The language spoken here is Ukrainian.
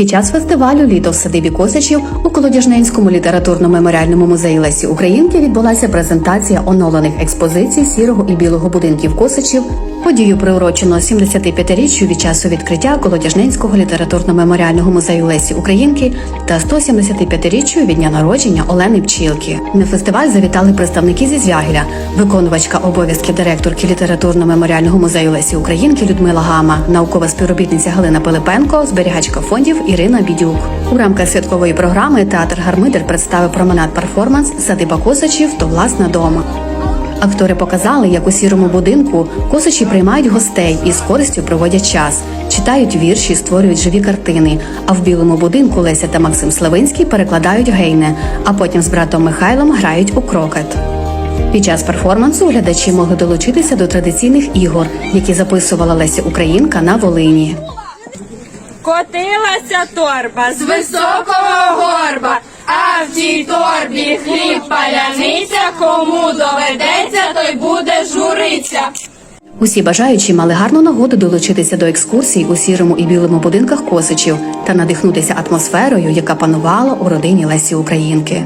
Під час фестивалю Літо в садибі Косачів у Колодяжненському літературно-меморіальному музеї Лесі Українки відбулася презентація оновлених експозицій сірого і білого будинків Косачів. Подію приурочено 75-річчю від часу відкриття Колодяжненського літературно-меморіального музею Лесі Українки та 175-річчю від дня народження Олени Пчілки. На фестиваль завітали представники зі Звягеля, виконувачка обов'язків директорки літературно-меморіального музею Лесі Українки Людмила Гама, наукова співробітниця Галина Пилипенко, зберігачка фондів Ірина Бідюк. У рамках святкової програми театр Гармидель представив променад перформанс Садиба Косачів то власна дома. Актори показали, як у сірому будинку косачі приймають гостей і з користю проводять час, читають вірші, створюють живі картини. А в білому будинку Леся та Максим Славинський перекладають гейне, а потім з братом Михайлом грають у крокет. Під час перформансу глядачі могли долучитися до традиційних ігор, які записувала Леся Українка на Волині. Котилася торба з високого горба, а в тій торбі хліб паляниця, кому доведеться, той буде журиться. Усі бажаючі мали гарну нагоду долучитися до екскурсій у сірому і білому будинках Косичів та надихнутися атмосферою, яка панувала у родині Лесі Українки.